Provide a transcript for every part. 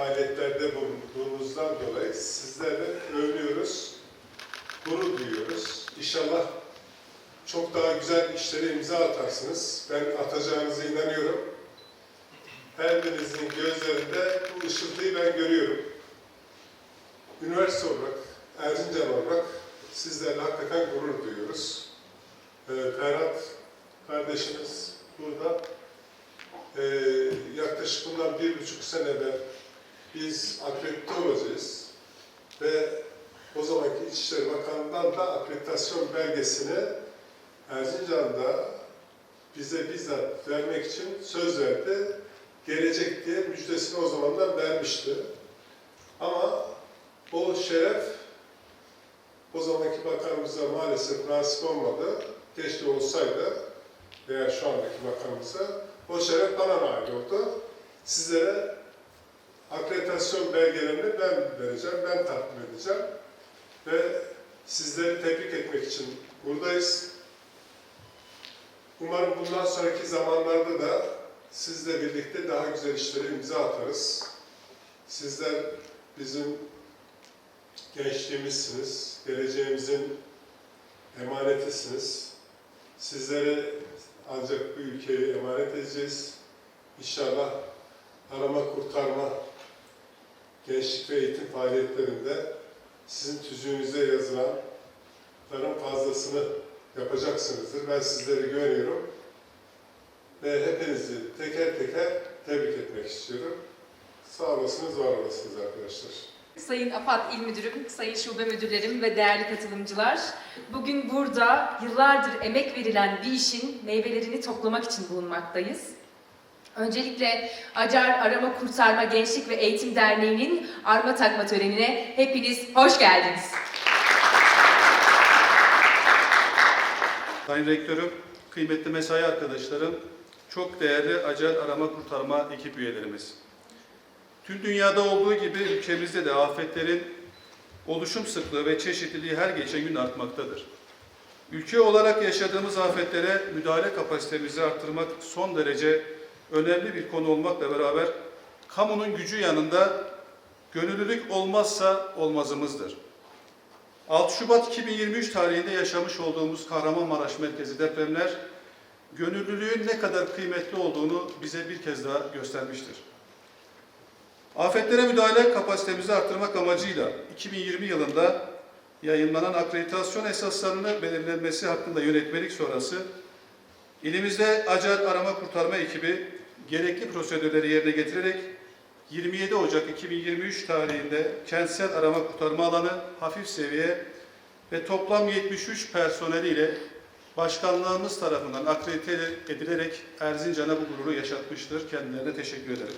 faaliyetlerde bulunduğunuzdan dolayı sizlerle övünüyoruz, gurur duyuyoruz. İnşallah çok daha güzel işlere imza atarsınız. Ben atacağınıza inanıyorum. Her birinizin gözlerinde bu ışıltıyı ben görüyorum. Üniversite olarak, Erzincan olarak sizlerle hakikaten gurur duyuyoruz. Ee, Ferhat kardeşimiz burada ee, yaklaşık bundan bir buçuk sene evvel biz akredite olacağız ve o zamanki İçişleri Bakanı'ndan da akreditasyon belgesini Erzincan'da bize bizzat vermek için söz verdi. Gelecek diye müjdesini o zamanlar vermişti. Ama o şeref o zamanki bakanımıza maalesef nasip olmadı. Keşke olsaydı veya şu andaki bakanımıza o şeref bana nail oldu. Sizlere akreditasyon belgelerini ben vereceğim, ben takdim edeceğim. Ve sizleri tebrik etmek için buradayız. Umarım bundan sonraki zamanlarda da sizle birlikte daha güzel işlere imza atarız. Sizler bizim gençliğimizsiniz, geleceğimizin emanetisiniz. Sizlere ancak bu ülkeyi emanet edeceğiz. İnşallah arama kurtarma, gençlik ve eğitim faaliyetlerinde sizin tüzüğünüze yazılanların fazlasını yapacaksınızdır. Ben sizlere güveniyorum. Ve hepinizi teker teker tebrik etmek istiyorum. Sağ olasınız, var olasınız arkadaşlar. Sayın AFAD İl Müdürüm, Sayın Şube Müdürlerim ve değerli katılımcılar, bugün burada yıllardır emek verilen bir işin meyvelerini toplamak için bulunmaktayız. Öncelikle Acar Arama Kurtarma Gençlik ve Eğitim Derneği'nin arma takma törenine hepiniz hoş geldiniz. Sayın Rektörüm, kıymetli mesai arkadaşlarım, çok değerli acil arama kurtarma ekip üyelerimiz. Tüm dünyada olduğu gibi ülkemizde de afetlerin oluşum sıklığı ve çeşitliliği her geçen gün artmaktadır. Ülke olarak yaşadığımız afetlere müdahale kapasitemizi arttırmak son derece önemli bir konu olmakla beraber kamunun gücü yanında gönüllülük olmazsa olmazımızdır. 6 Şubat 2023 tarihinde yaşamış olduğumuz Kahramanmaraş merkezi depremler gönüllülüğün ne kadar kıymetli olduğunu bize bir kez daha göstermiştir. Afetlere müdahale kapasitemizi arttırmak amacıyla 2020 yılında yayınlanan akreditasyon esaslarını belirlenmesi hakkında yönetmelik sonrası ilimizde acil arama kurtarma ekibi gerekli prosedürleri yerine getirerek 27 Ocak 2023 tarihinde kentsel arama kurtarma alanı hafif seviye ve toplam 73 personeliyle başkanlığımız tarafından akredite edilerek Erzincan'a bu gururu yaşatmıştır. Kendilerine teşekkür ederim.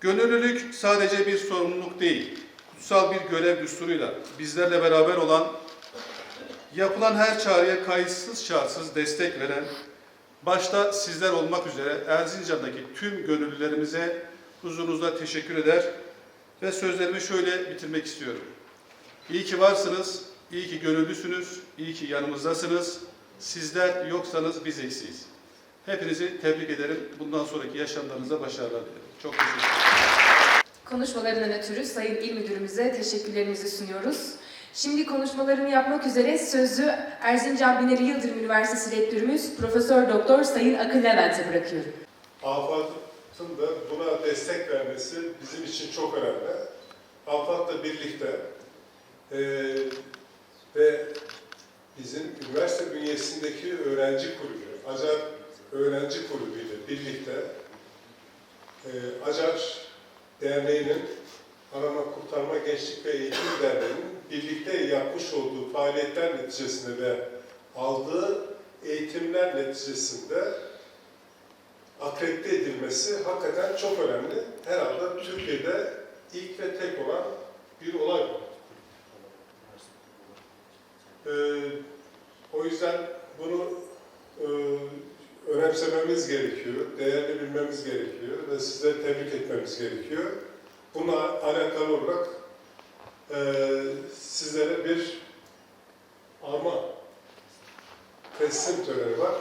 Gönüllülük sadece bir sorumluluk değil, kutsal bir görev düsturuyla bizlerle beraber olan, yapılan her çağrıya kayıtsız şartsız destek veren, başta sizler olmak üzere Erzincan'daki tüm gönüllülerimize huzurunuzda teşekkür eder ve sözlerimi şöyle bitirmek istiyorum. İyi ki varsınız, iyi ki gönüllüsünüz, iyi ki yanımızdasınız. Sizler yoksanız biz eksiyiz. Hepinizi tebrik ederim. Bundan sonraki yaşamlarınıza başarılar dilerim. Çok teşekkür ederim. Konuşmalarından ötürü Sayın İl Müdürümüze teşekkürlerimizi sunuyoruz. Şimdi konuşmalarını yapmak üzere sözü Erzincan Binali Yıldırım Üniversitesi Rektörümüz Profesör Doktor Sayın Akın Levent'e bırakıyorum. AFAD'ın da buna destek vermesi bizim için çok önemli. AFAD'la birlikte eee, ve bizim üniversite bünyesindeki öğrenci kulübü, ACAR öğrenci kulübü ile birlikte eee ACAR Derneği'nin Arama Kurtarma Gençlik ve Eğitim Derneği'nin birlikte yapmış olduğu faaliyetler neticesinde ve aldığı eğitimler neticesinde akredite edilmesi hakikaten çok önemli. Herhalde Türkiye'de ilk ve tek olan bir olay bu. Ee, o yüzden bunu e, önemsememiz gerekiyor, değerli bilmemiz gerekiyor ve sizleri tebrik etmemiz gerekiyor. Bununla alakalı olarak sizlere bir arma teslim töreni var.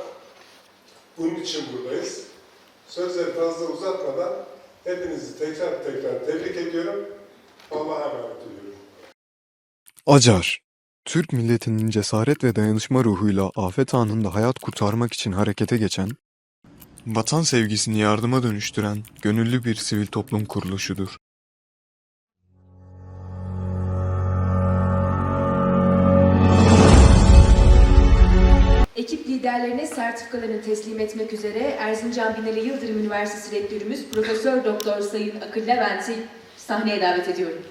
Bunun için buradayız. Sözleri fazla uzatmadan hepinizi tekrar tekrar tebrik ediyorum. Allah'a emanet ediyorum. Acar, Türk milletinin cesaret ve dayanışma ruhuyla afet anında hayat kurtarmak için harekete geçen, vatan sevgisini yardıma dönüştüren gönüllü bir sivil toplum kuruluşudur. Liderlerine sertifikalarını teslim etmek üzere Erzincan Binali Yıldırım Üniversitesi Rektörümüz Profesör Doktor Sayın Akıl Levent'i sahneye davet ediyorum.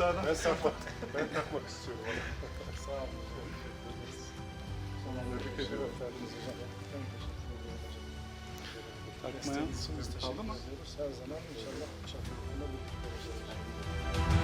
Ben takmak, ben takmak istiyorum. Sağ olun. Tebrik ediyorum. Takmaya kaldı mı? Her zaman inşallah şartlarında birlikte olacağız.